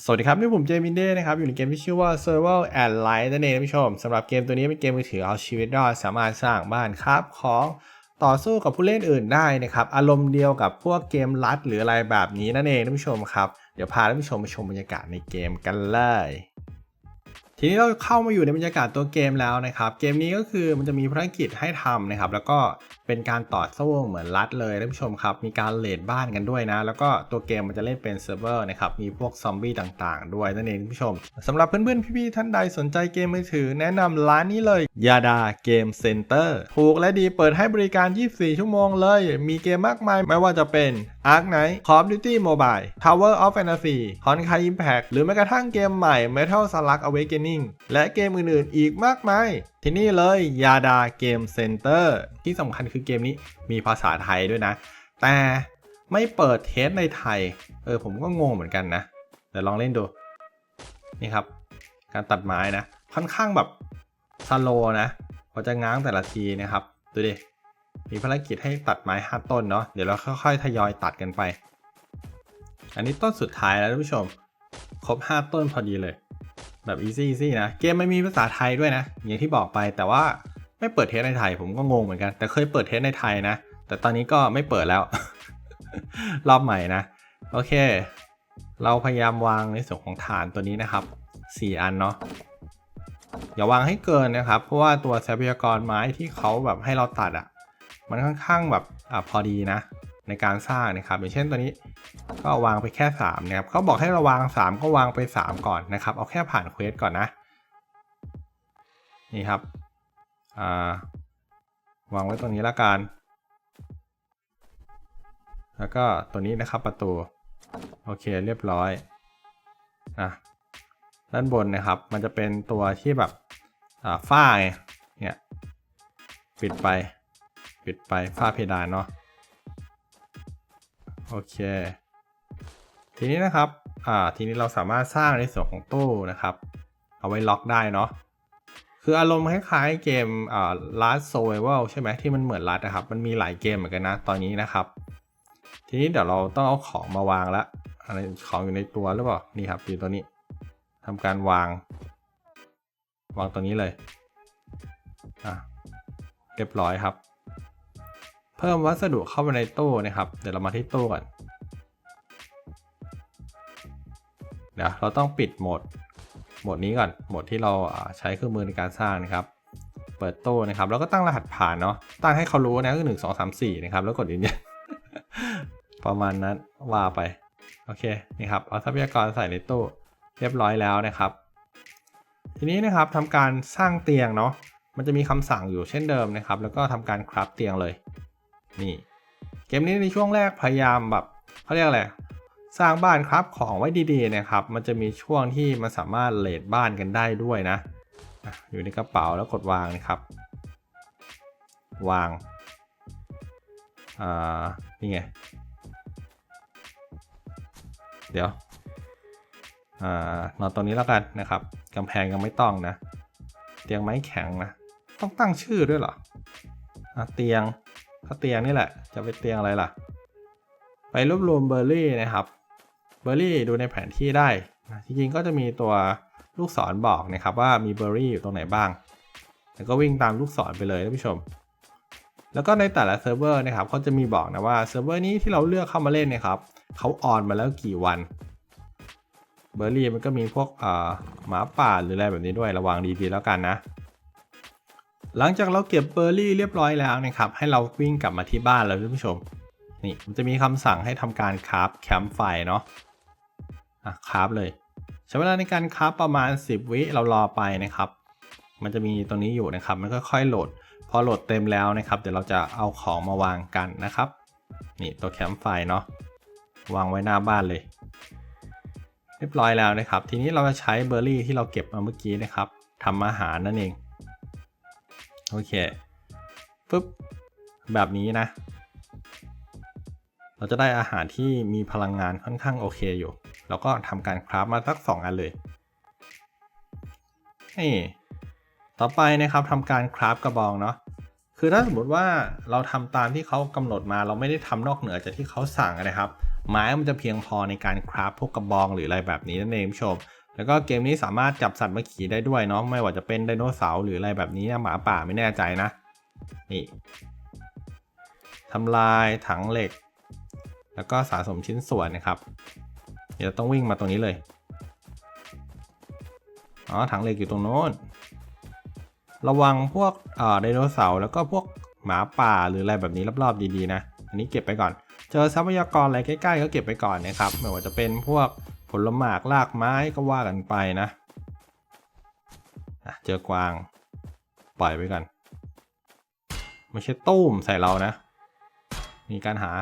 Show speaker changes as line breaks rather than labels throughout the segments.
สวัสดีครับ นี่ผมเจมินเด้นะครับ อยู่ในเกมที่ชื่อว่า Survival and Life นั่นเองท่านผู้ชมสำหรับเกมตัวนี้เป็นเกมมือถือเอาชีวิตรอดสามารถสร้างบ้านครับของต่อสู้กับผู้เล่นอื่นได้นะครับ อารมณ์เดียวกับพวกเกมลัดหรืออะไรแบบนี้นั่นเองท่านผู้ชมครับ เดี๋ยวพาท่านผู้ชมมาชมบรรยากาศในเกมกันเลย ทีนี้เราเข้ามาอยู่ในบรรยากาศตัวเกมแล้วนะครับ เกมนี้ก็คือมันจะมีภารกิจให้ทำนะครับ แล้วก็เป็นการต่อสู้เหมือนรัดเลยท่านผู้ชมครับ มีการเลดบ้านกันด้วยนะ แล้วก็ตัวเกมมันจะเล่นเป็นเซิร์ฟเวอร์นะครับ มีพวกซอมบี้ต่างๆ ด้วยนั่นเองท่านผู้ชมสำหรับเพื่อนๆ พี่ๆ ท่านใดสนใจเกมมือถือ แนะนำร้านนี้เลยยาดาเกมเซ็นเตอร์ถูกและดีเปิดให้บริการ 24 ชั่วโมงเลย มีเกมมากมายไม่ว่าจะเป็น Ark Knight Call of Duty Mobile Tower of Fantasy Honkai Impact หรือแม้กระทั่งเกมใหม่ Metal Slug Awakening และเกมอื่นๆ อีกมากมาย ที่นี่เลยยาดาเกมเซ็นเตอร์ที่สำคัญคือเกมนี้มีภาษาไทยด้วยนะ แต่ไม่เปิดเทสในไทย เออผมก็งงเหมือนกันนะเดี๋ยวลองเล่นดู นี่ครับ การตัดไม้นะ ค่อนข้างแบบสโลนะพอจะง้างแต่ละทีนะครับ ดูดิ มีภารกิจให้ตัดไม้ห้าต้นเนาะ เดี๋ยวเราค่อยๆ ทยอยตัดกันไป อันนี้ต้นสุดท้ายแล้วท่านผู้ชม ครบ 5 ต้นพอดีเลย แบบอีซี่ซี่นะ เกมไม่มีภาษาไทยด้วยนะ อย่างที่บอกไปแต่ว่า ไม่เปิดเทสในไทย ผมก็งงเหมือนกัน แต่เคยเปิดเทสในไทยนะ แต่ตอนนี้ก็ไม่เปิดแล้ว รอบใหม่นะ โอเค เราพยายามวางในส่วนของฐานตัวนี้นะครับ 4 อันเนาะอย่าวางให้เกินนะครับ เพราะว่าตัวทรัพยากรไม้ที่เขาแบบให้เราตัดอะ่ะ มันค่อนข้างแบบอะพอดีนะ ในการสร้างนะครับ อย่างเช่นตัวนี้ก็วางไปแค่3นะครับเขาบอกให้เราวาง 3 ก็วางไป 3 ก่อนนะครับ เอาแค่ผ่านเควสก่อนนะ นี่ครับ อ่าวางไว้ตรงนี้ละกัน แล้วก็ตัวนี้นะครับประตู โอเคเรียบร้อยอะด้านบนนะครับ มันจะเป็นตัวที่แบบฝ้าไงเนี่ยปิดไป ปิดไปฝ้าเพดานเนาะโอเค ทีนี้นะครับ อ่า ทีนี้เราสามารถสร้างในส่วนของตู้นะครับ เอาไว้ล็อกได้เนาะ คืออารมณ์คล้ายๆเกมอ่า Last Survival ใช่ไหมที่มันเหมือนรัดนะครับ มันมีหลายเกมเหมือนกันนะตอนนี้นะครับ ทีนี้เดี๋ยวเราต้องเอาของมาวางละอะไรของอยู่ในตัวหรือเปล่านี่ครับอยู่ตัวนี้ทำการวาง วางตัวนี้เลยอะเรียบร้อยครับ เพิ่มวัสดุเข้าไปในตู้นะครับ เดี๋ยวเรามาที่ตู้ก่อนเดี๋ยวเราต้องปิดโหมด โหมดนี้ก่อนโหมดที่เราใช้เครื่องมือในการสร้างนะครับ เปิดตู้นะครับ แล้วก็ตั้งรหัสผ่านเนาะตั้งให้เขารู้นะก็หนึ่งสองสามสี่นะครับแล้วกดยืนยันประมาณนั้นว่าไปโอเคนี่ครับเอาทรัพยากรใส่ในตู้เรียบร้อยแล้วนะครับ ทีนี้นะครับทำการสร้างเตียงเนาะมันจะมีคำสั่งอยู่เช่นเดิมนะครับ แล้วก็ทำการคราฟเตียงเลย นี่ เกมนี้ในช่วงแรกพยายามแบบเขาเรียกอะไร สร้างบ้านครับของไว้ดีๆนะครับ มันจะมีช่วงที่มันสามารถเลดบ้านกันได้ด้วยนะ อยู่ในกระเป๋าแล้วกดวางนะครับ วาง อ่า นี่ไง เดี๋ยว อ่านอนตรงนี้แล้วกันนะครับกำแพงยังไม่ต้องนะ เตียงไม้แข็งนะ ต้องตั้งชื่อด้วยเหรออะเตียงก็เตียงนี่แหละ จะไปเตียงอะไรล่ะไปรวบรวมเบอร์รี่นะครับ เบอร์รี่ดูในแผนที่ได้นะจริงๆก็จะมีตัวลูกศรบอกนะครับว่ามีเบอร์รี่อยู่ตรงไหนบ้าง แล้วก็วิ่งตามลูกศรไปเลยท่านผู้ชม แล้วก็ในแต่ละเซิร์ฟเวอร์นะครับเขาจะมีบอกนะว่าเซิร์ฟเวอร์นี้ที่เราเลือกเข้ามาเล่นนะครับเขาออนมาแล้วกี่วัน เบอร์รี่มันก็มีพวกอ่าหมาป่าหรืออะไรแบบนี้ด้วยระวังดีๆแล้วกันนะ หลังจากเราเก็บเบอร์รี่เรียบร้อยแล้วนะครับ ให้เราวิ่งกลับมาที่บ้านแล้วท่านผู้ชม นี่มันจะมีคำสั่งให้ทำการคราฟแคมป์ไฟเนาะ อะคราฟเลย ใช้เวลาในการคราฟประมาณ 10 วิเรารอไปนะครับ มันจะมีตรงนี้อยู่นะครับ มันค่อยๆโหลด พอโหลดเต็มแล้วนะครับ เดี๋ยวเราจะเอาของมาวางกันนะครับ นี่ตัวแคมป์ไฟเนาะวางไว้หน้าบ้านเลย เรียบร้อยแล้วนะครับ ทีนี้เราจะใช้เบอร์รี่ที่เราเก็บมาเมื่อกี้นะครับทำอาหารนั่นเองโอเคปึ๊บแบบนี้นะ เราจะได้อาหารที่มีพลังงานค่อนข้างโอเคอยู่ แล้วก็ทำการคราฟมาสักสองอันเลยนี่ต่อไปนะครับทำการคราฟกระบองเนาะคือถ้าสมมติว่าเราทำตามที่เขากำหนดมาเราไม่ได้ทำนอกเหนือจากที่เขาสั่งนะครับ ไม้มันจะเพียงพอในการคราฟพวกกระบองหรืออะไรแบบนี้นั่นเองผู้ชมแล้วก็เกมนี้สามารถจับสัตว์มาขี่ได้ด้วยเนาะไม่ว่าจะเป็นไดโนเสาร์หรืออะไรแบบนี้นะหมาป่าไม่แน่ใจนะ นี่ทำลายถังเหล็ก แล้วก็สะสมชิ้นส่วนนะครับ เดี๋ยวต้องวิ่งมาตรงนี้เลย อ๋อ ถังเหล็กอยู่ตรงโน้น ระวังพวกเอ่อไดโนเสาร์แล้วก็พวกหมาป่าหรืออะไรแบบนี้รอบๆดีๆนะ อันนี้เก็บไปก่อน เจอทรัพยากรอะไรใกล้ๆก็เก็บไปก่อนนะครับ ไม่ว่าจะเป็นพวกผลหมากรากไม้ก็ว่ากันไปนะ เจอกวาง ปล่อยไปก่อนไม่ใช่ตุ้มใส่เรานะ มีการหา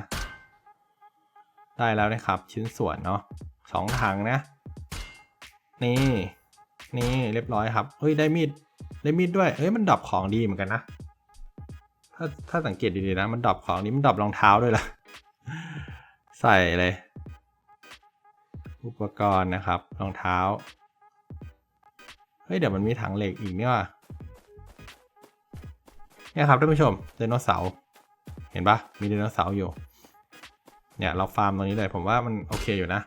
ได้แล้วนะครับ ชิ้นส่วนเนาะสองถังนะ นี่ นี่เรียบร้อยครับเฮ้ยได้มีดได้มีดด้วยเฮ้ยมันดรอปของดีเหมือนกันนะถ้าถ้าสังเกตดีๆนะ มันดรอปของนี้มันดรอปรองเท้าด้วยล่ะ ใส่เลย อุปกรณ์นะครับรองเท้าเฮ้ยเดี๋ยวมันมีถังเหล็กอีกเนี่ยว่ะเนี่ยครับท่านผู้ชมไดโนเสาร์เห็นปะมีไดโนเสาร์อยู่ เนี่ยเราฟาร์มตรงนี้เลยผมว่ามันโอเคอยู่นะ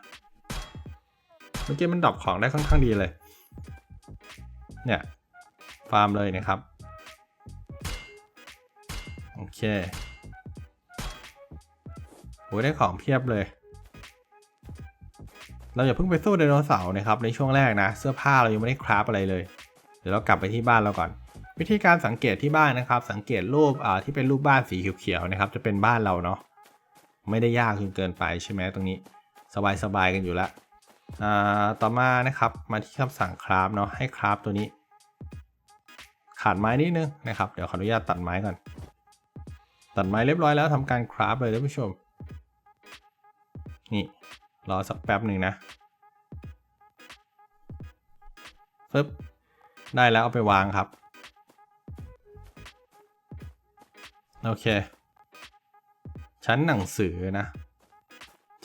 เมื่อกี้มันดรอปของได้ค่อนข้างดีเลย เนี่ยฟาร์มเลยนะครับ โอเคโหได้ของเพียบเลย เราอย่าเพิ่งไปสู้ไดโนเสาร์นะครับในช่วงแรกนะ เสื้อผ้าเรายังไม่ได้คราฟอะไรเลย เดี๋ยวเรากลับไปที่บ้านเราก่อน วิธีการสังเกตที่บ้านนะครับ สังเกตรูปอ่าที่เป็นรูปบ้านสีเขียวๆนะครับ จะเป็นบ้านเราเนาะ ไม่ได้ยากจนเกินไปใช่ไหมตรงนี้ สบายๆกันอยู่แล้วต่อมานะครับมาที่คำสั่งคราฟเนาะให้คราฟตัวนี้ ขาดไม้นิดนึงนะครับ เดี๋ยวขออนุญาตตัดไม้ก่อน ตัดไม้เรียบร้อยแล้วทำการคราฟเลยท่านผู้ชม นี่รอสักแป๊บหนึ่งนะปึ๊บได้แล้วเอาไปวางครับ โอเค ชั้นหนังสือนะ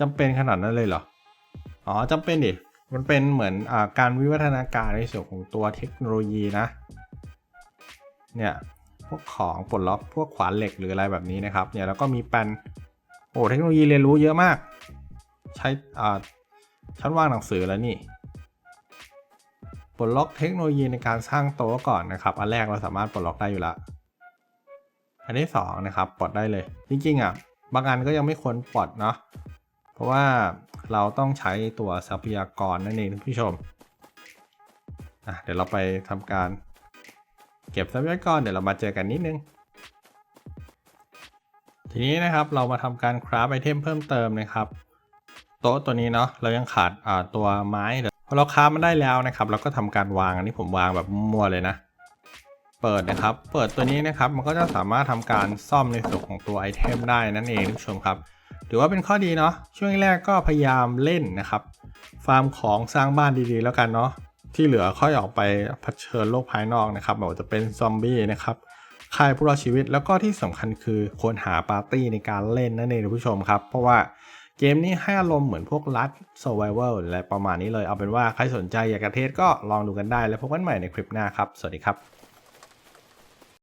จำเป็นขนาดนั้นเลยเหรอ อ๋อจำเป็นดิ มันเป็นเหมือนอาการวิวัฒนาการในส่วนของตัวเทคโนโลยีนะ เนี่ย พวกของปลดล็อกพวกขวานเหล็กหรืออะไรแบบนี้นะครับ เนี่ยแล้วก็มีแปนโอ้เทคโนโลยีเรียนรู้เยอะมาก ใช้อ่าชั้นว่างหนังสือแล้วนี่ปลดล็อกเทคโนโลยีในการสร้างโต๊ะก่อนนะครับ อันแรกเราสามารถปลดล็อกได้อยู่ล้วอันที่สองนะครับปลดได้เลย จริงๆอะ บางอันก็ยังไม่ควรปลดเนาะเพราะว่าเราต้องใช้ตัวทรัพยากรนั่นเองท่านผู้ชมอะเดี๋ยวเราไปทำการเก็บทรัพยากรเดี๋ยวเรามาเจอกันนิดนึง ทีนี้นะครับเรามาทำการคราฟไอเทมเพิ่มเติมนะครับ โต๊ะตัวนี้เนาะเรายังขาดตัวไม้เดี๋ยวพอเราคราฟมันได้แล้วนะครับ เราก็ทำการวางอันนี้ผมวางแบบมั่วเลยนะ เปิดนะครับ เปิดตัวนี้นะครับ มันก็จะสามารถทำการซ่อมในส่วนของตัวไอเทมได้นั่นเองท่านผู้ชมครับ ถือว่าเป็นข้อดีเนาะ ช่วงแรกก็พยายามเล่นนะครับ ฟาร์มของสร้างบ้านดีๆ แล้วกันเนาะ ที่เหลือค่อยออกไปเผชิญโลกภายนอกนะครับไม่ว่าจะเป็นซอมบี้นะครับค่ายผู้รอดชีวิต แล้วก็ที่สำคัญคือควรหาปาร์ตี้ในการเล่นนั่นเองท่านผู้ชมครับ เพราะว่าเกมนี้ให้อารมณ์เหมือนพวกรัด survival อะไรประมาณนี้เลย เอาเป็นว่าใครสนใจอยากจะเทสก็ลองดูกันได้ แล้วพบกันใหม่ในคลิปหน้าครับ สวัสดีครับ